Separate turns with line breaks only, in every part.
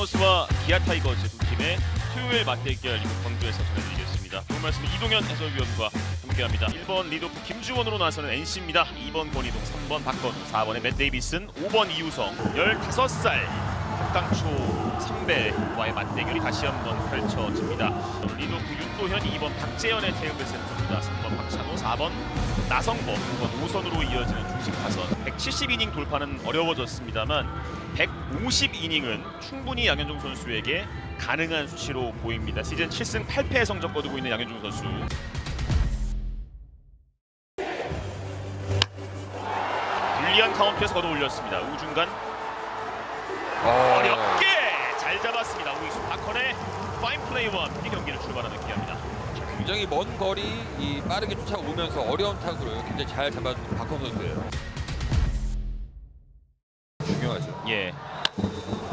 타이노스와 기아 타이거즈 두 팀의 토요일 맞대결 이번 광주에서 전해드리겠습니다. 오늘 말씀 이동현 해설위원과 함께합니다. 1번 리드오프 김주원으로 나서는 NC입니다. 2번 권희동, 3번 박건우, 4번의 맷 데이비슨, 5번 이우성, 15살 박강초 3배와의 맞대결이 다시 한번 펼쳐집니다. 리드오프 윤도현, 2번 박재현의 태극을 센터입니다. 3번 박찬호, 4번 나성범, 5번 오선으로 이어지는 중심 타선. 170이닝 돌파는 어려워졌습니다만 150이닝은 충분히 양현종 선수에게 가능한 수치로 보입니다. 시즌 7승 8패의 성적 거두고 있는 양현종 선수. 불리한 카운트에서 걷어 올렸습니다. 우중간 어렵게 잘 잡았습니다. 우익수 박헌의 파인 플레이와 함께 경기를 출발하는 기합니다.
굉장히 먼 거리 이 빠르게 쫓아오면서 어려운 타구를 굉장히 잘 잡아주는 박헌 선수예요. 중요하죠.
예.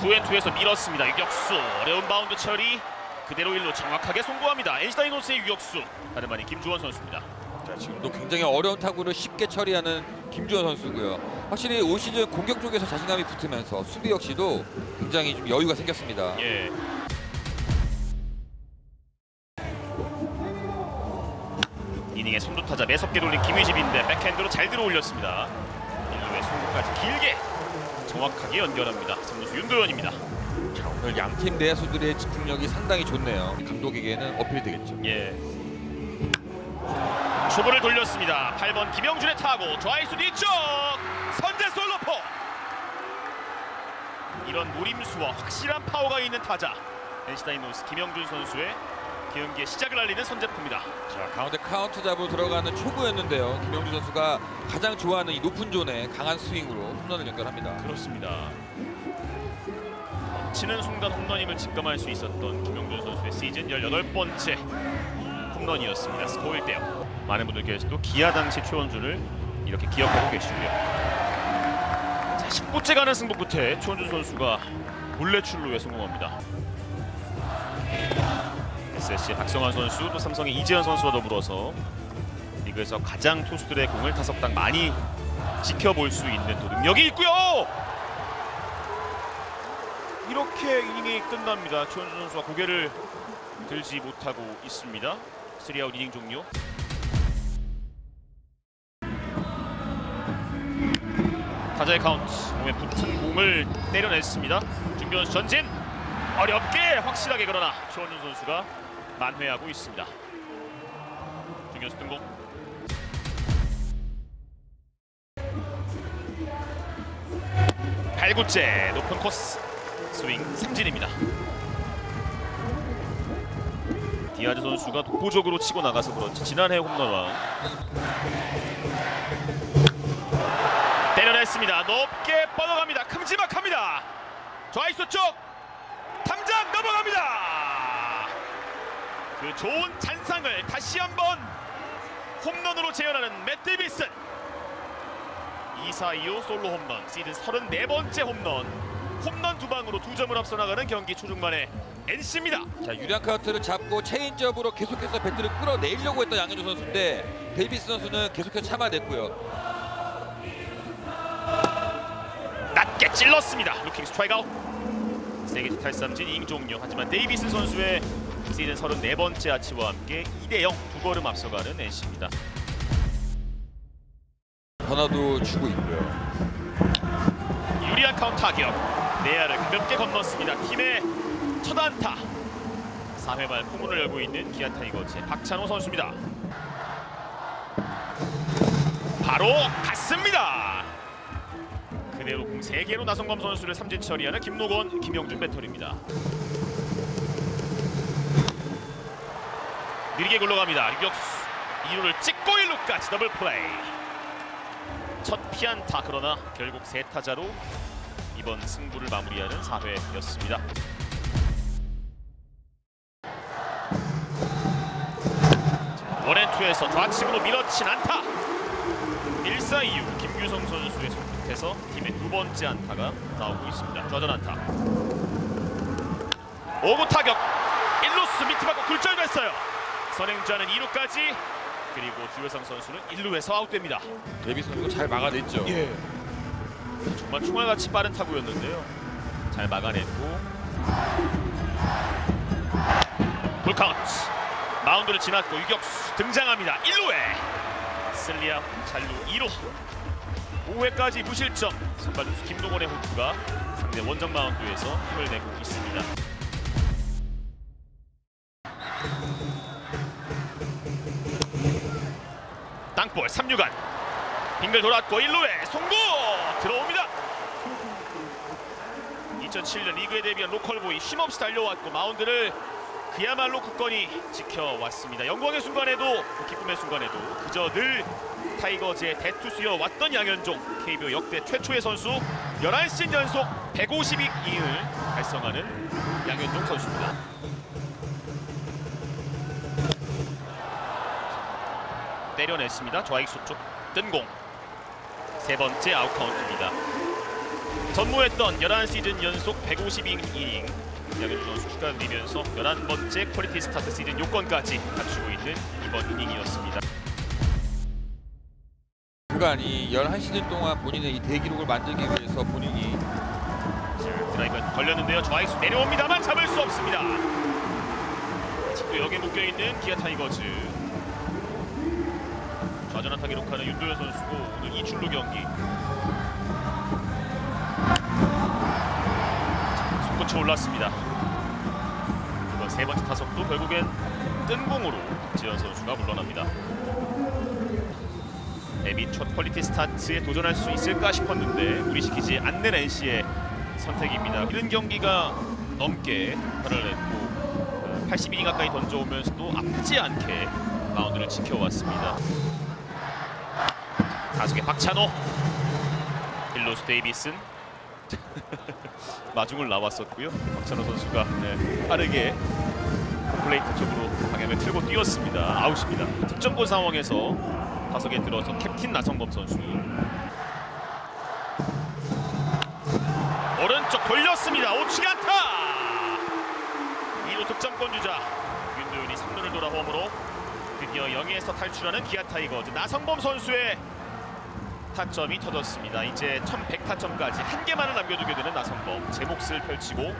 투앤투에서 밀었습니다. 유격수 어려운 바운드 처리 그대로 일로 정확하게 송구합니다. 엔시다이노스의 유격수 다름 아닌 김주원 선수입니다.
자, 지금도 굉장히 어려운 타구를 쉽게 처리하는 김주현 선수고요. 확실히 올 시즌 공격 쪽에서 자신감이 붙으면서 수비 역시도 굉장히 좀 여유가 생겼습니다.
예. 이닝에 선두 타자 매섭게 돌린 김희집인데 백핸드로 잘 들어올렸습니다. 1루에 송구까지 길게 정확하게 연결합니다. 선수 윤도현입니다.
자, 오늘 양팀 내야수들의 집중력이 상당히 좋네요. 감독에게는 어필되겠죠.
예. 초구를 돌렸습니다. 8번 김영준의 타고 좌익수 뒤쪽 선제 솔로포. 이런 무림수와 확실한 파워가 있는 타자 엔시다이노스 김영준 선수의 경기의 시작을 알리는 선제포입니다.
자, 가운데 카운트 잡으로 들어가는 초구였는데요. 김영주 선수가 가장 좋아하는 이 높은 존의 강한 스윙으로 홈런을 연결합니다.
그렇습니다. 치는 순간 홈런임을 직감할 수 있었던 김영준 선수의 시즌 18번째 홈런이었습니다. 스코어 1대0. 많은 분들께서도 기아 당시 최원준을 이렇게 기억하고 계시고요. 자, 10구째 가는 승부 끝에 최원준 선수가 몰래 출루에 성공합니다. SSC 박성환 선수 또 삼성의 이재현 선수와 더불어서 리그에서 가장 투수들의 공을 타석당 많이 지켜볼 수 있는 또 능력이 있고요. 이렇게 이닝이 끝납니다. 최원준 선수가 고개를 들지 못하고 있습니다. 3아웃 이닝 종료. 타자의 카운트 몸에 붙은 공을 때려냈습니다. 중견수 전진 어렵게 확실하게 그러나 최원준 선수가 만회하고 있습니다. 중견수 등공. 팔구째 높은 코스 스윙 삼진입니다. 디아즈 선수가 독보적으로 치고 나가서 그렇지 지난해 홈런왕 때려냈습니다. 높게 뻗어갑니다. 큼지막합니다. 좌익수 쪽 탐장 넘어갑니다. 그 좋은 잔상을 다시 한번 홈런으로 재현하는 맷 데이비슨 2사 2호 솔로 홈런 시즌 34번째 홈런 홈런 두 방으로 두 점을 앞서 나가는 경기 초중반의 NC입니다.
자, 유리한 카운트를 잡고 체인지업으로 계속해서 배트를 끌어내려고 했던 양현종 선수인데 데이비스 선수는 계속해서 참아냈고요.
찔렀습니다. 루킹 스트라이크 아웃. 세게 탈삼진 이닝 종료. 하지만 데이비스 선수의 시즌 34번째 아치와 함께 2대 0 두 걸음 앞서가는 NC입니다.
변화도 주고 있고요.
유리한 카운트 타격. 내야를 가볍게 건넜습니다. 팀의 첫 안타. 4회 말 포문을 열고 있는 기아 타이거즈의 박찬호 선수입니다. 바로 갔습니다. 그대로 공 3개로 나성범 선수를 삼진 처리하는 김노건, 김영준 배터리입니다. 느리게 굴러갑니다. 유격수 2루를 찍고 1루까지 더블 플레이. 첫 피안타 그러나 결국 세 타자로 이번 승부를 마무리하는 4회였습니다. 원앤투에서 좌측으로 밀어친 안타 1사 이후 김규성 선수의 손끝에서 팀의 두 번째 안타가 나오고 있습니다. 좌전 안타 5구 타격 1루수 밑에 맞고 굴절됐어요. 선행주하는 2루까지 그리고 주효상 선수는 1루에서 아웃됩니다.
데이비스 선수가 잘 막아냈죠.
예. 정말 총알같이 빠른 타구였는데요. 잘 막아냈고 풀카운트 마운드를 지났고 유격수 등장합니다 1루에 슬리아 잘루 2루 5회까지 무실점. 선발 투수 김동원의 호투가 상대 원정 마운드에서 힘을 내고 있습니다. 땅볼 3루간 빙글 돌았고 1루에 송구! 들어옵니다. 2007년 리그에 데뷔한 로컬보이 쉼없이 달려왔고 마운드를 그야말로 굳건히 지켜왔습니다. 영광의 순간에도 그 기쁨의 순간에도 그저 늘 타이거즈의 대투수여 왔던 양현종 KBO 역대 최초의 선수 11시즌 연속 152인을 달성하는 양현종 선수입니다. 때려냈습니다. 좌익수 쪽 뜬공 세 번째 아웃 카운트입니다. 전무했던 11시즌 연속 152이닝 양현종 선수 축하드리면서 11번째 퀄리티 스타트 시즌 요건까지 갖추고 있는 이번 이닝이었습니다.
그간 이 11시즌 동안 본인의 이 대기록을 만들기 위해서 본인이
자, 드라이브 걸렸는데요. 좌익수 내려옵니다만 잡을 수 없습니다. 아직도 역에 묶여있는 기아 타이거즈 좌전안타 기록하는 윤도현 선수고 오늘 이출로 경기 자, 속도쳐 올랐습니다. 이번 세 번째 타석도 결국엔 뜬 공으로 박지현 선수가 물러납니다. 데뷔 첫 퀄리티 스타트에 도전할 수 있을까 싶었는데 무리시키지 않는 NC의 선택입니다. 이른 경기가 넘게 화를 냈고 82인 가까이 던져오면서도 아프지 않게 마운드를 지켜왔습니다. 다섯의 박찬호, 일로스 데이비슨 마중을 나왔었고요. 박찬호 선수가 네, 빠르게 플레이트 쪽으로 방향을 틀고 뛰었습니다. 아웃입니다. 득점권 상황에서 다섯에 들어서 캡틴 나성범 선수 오른쪽 돌렸습니다. 오치기 안타. 2루 득점권 주자 윤도윤이 3루를 돌아 홈으로 드디어 0에서 탈출하는 기아 타이거즈 나성범 선수의 타점이 터졌습니다. 이제 1100타점까지 한 개만을 남겨두게 되는 나성범 제 몫을 펼치고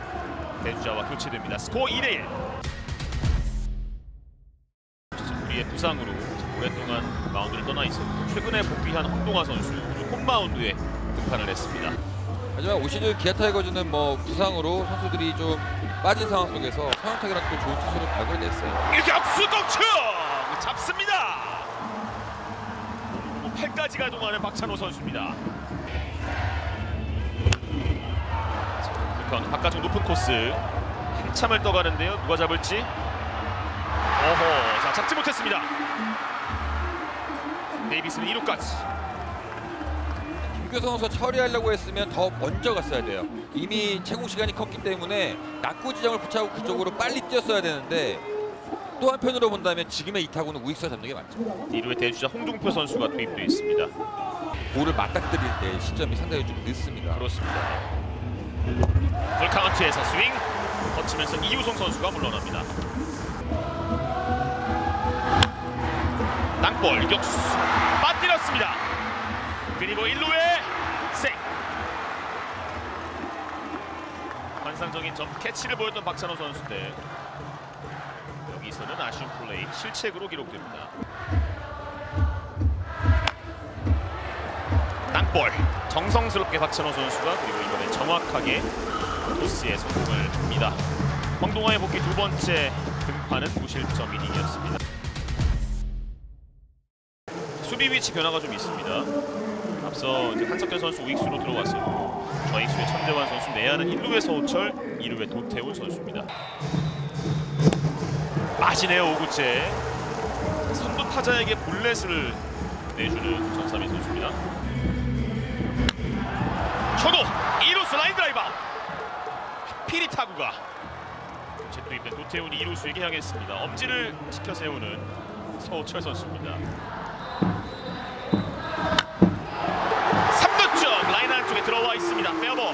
대주자와 교체됩니다. 스코어 2대1 우리의 부상으로 오랫동안 마운드를 떠나 있었고 최근에 복귀한 홍동화 선수 홈마운드에 등판을 했습니다.
하지만 올 시즌 기아 타이거즈는 뭐 부상으로 선수들이 좀 빠진 상황 속에서 서영탁이라는 또 좋은 투수를 발굴했어요.
유격수 동충 잡습니다. 팔까지 가동하는 박찬호 선수입니다. 자, 바깥쪽 높은 코스 한참을 떠가는데요. 누가 잡을지? 어허, 자 잡지 못했습니다. 데이비스는 2루까지.
김규성 선수 처리하려고 했으면 더 먼저 갔어야 돼요. 이미 채공 시간이 컸기 때문에 낙구 지점을 붙여고 그쪽으로 빨리 뛰었어야 되는데 또 한편으로 본다면 지금의 이 타구는 우익수 잡는 게 맞죠.
2루의 대주자 홍종표 선수가 투입되어 있습니다.
볼을 맞닥뜨릴 때 시점이 상당히 좀 늦습니다.
그렇습니다. 풀카운트에서 스윙 거치면서 이우성 선수가 물러납니다. 땅볼 유격수 빠뜨렸습니다. 그리고 1루에 생 환상적인 점 캐치를 보였던 박찬호 선수인데 여기서는 아쉬운 플레이 실책으로 기록됩니다. 땅볼 정성스럽게 박찬호 선수가 그리고 이번에 정확하게 토스에 성공을 합니다. 황동화의 복귀 두 번째 등판은 무실점 이닝이었습니다. 수비 위치 변화가 좀 있습니다. 앞서 이제 한석현 선수 우익수로 들어왔었고 좌익수의 천대환 선수 내야는 1루의 서우철, 2루의 도태훈 선수입니다. 마지네요 5구째 선두 타자에게 볼넷을 내주는 전삼희 선수입니다. 초도 2루수 라인 드라이버 피리 타구가 재투입된 도태훈이 2루수에게 향했습니다. 엄지를 지켜 세우는 서우철 선수입니다. 3루 쪽 라인 안쪽에 들어와 있습니다. 페어볼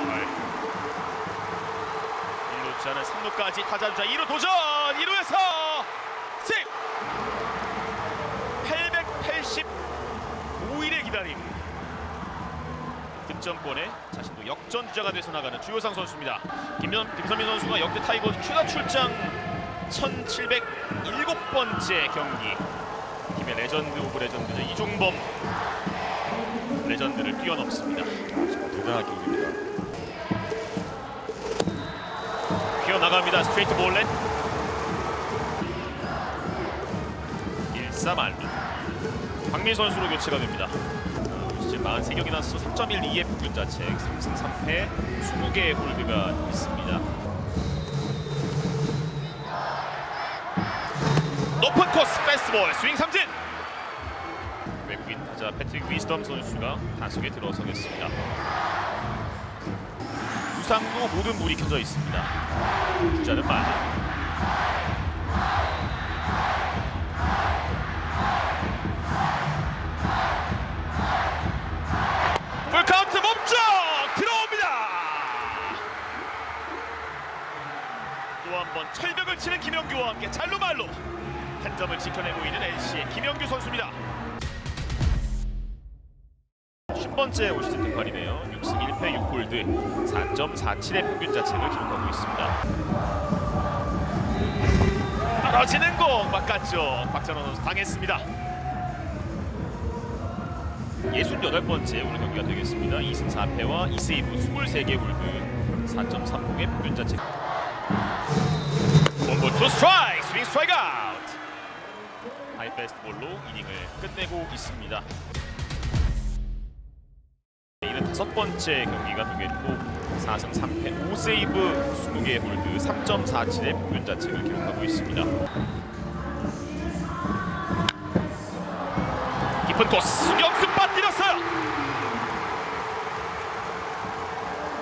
1루자는 3루까지 타자주자 2루 도전 2루에서 885일의 기다림 득점권에 자신도 역전 주자가 돼서 나가는 주요상 선수입니다. 김현, 김선민 선수가 역대 타이거즈 추가 출장 1707번째 경기 팀의 레전드 오브 레전드죠 이종범 레전드를 뛰어넘습니다.
대단한 기록입니다.
휘어나갑니다. 스트레이트 볼렛 1-3알루 박민 선수로 교체가 됩니다. 시즌 43경기나 수 3.12의 평균 자책 3승 3패 20개의 홀드가 있습니다. 높은 코스 패스볼 스윙 삼진 외국인 타자 패트릭 위스덤 선수가 타석에 들어서겠습니다. 부상도 모든 불이 켜져 있습니다. 주자는 말. 치는 김영규와 함께 잘루말로 한 점을 지켜내고 있는 NC의 김영규 선수입니다. 10번째 올 시즌 등판이네요. 6승 1패 6홀드 4.47의 평균 자책을 기록하고 있습니다. 떨어지는 공 바깥쪽 박찬호 선수 당했습니다. 68번째 오늘 경기가 되겠습니다. 2승 4패와 2세이브 23개 홀드 4.30의 평균 자책. 원볼 투 스트라이크 스윙 스트라이크 아웃. 하이 패스트 볼로 이닝을 끝내고 있습니다. 이는 다섯 번째 경기가 되겠고 4승 3패 5세이브 20개 홀드 3.47의 평균 자책을 기록하고 있습니다. 깊은 코스 수경수 빠뜨렸어요.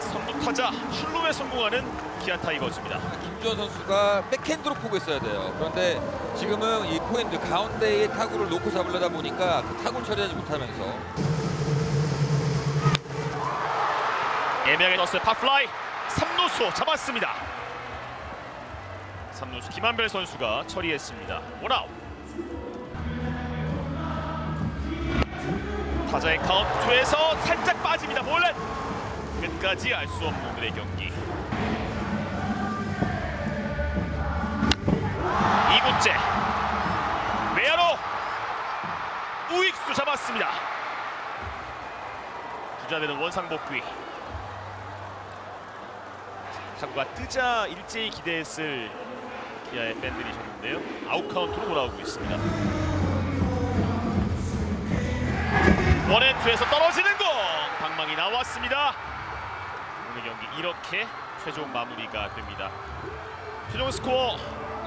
선두 타자 출루에 성공하는 기아 타이거즈입니다.
김주원 선수가 백핸드로 포고 있어야 돼요. 그런데 지금은 이 포핸드 가운데에 타구를 놓고 잡으려다 보니까 그 타구를 처리하지 못하면서
애매하게 넣었어요. 팝플라이 3루수 잡았습니다. 3루수 김한별 선수가 처리했습니다. 원아웃. 타자의 카운트에서 살짝 빠집니다. 볼넷. 끝까지 알 수 없는 오늘의 경기. 2구째 외야로 우익수 잡았습니다. 주자되는 원상 복귀. 타구가 뜨자 일제히 기대했을 기아의 팬들이셨는데요. 아웃 카운트로 돌아오고 있습니다. 원앤투에서 떨어지는 공 방망이 나왔습니다. 오늘 경기 이렇게 최종 마무리가 됩니다. 최종 스코어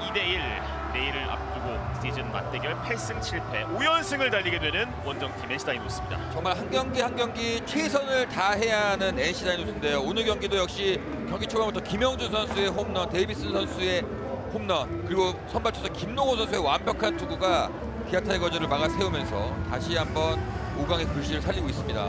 2대1 내일을 앞두고 시즌 맞대결 8승 7패 5연승을 달리게 되는 원정팀 NC 다이노스입니다.
정말 한 경기 한 경기 최선을 다해야 하는 NC 다이노스인데요. 오늘 경기도 역시 경기 초반부터 김영준 선수의 홈런, 데이비슨 선수의 홈런, 그리고 선발 투수 김동호 선수의 완벽한 투구가 기아 타이거즈를 막아 세우면서 다시 한번 5강의 글씨를 살리고 있습니다.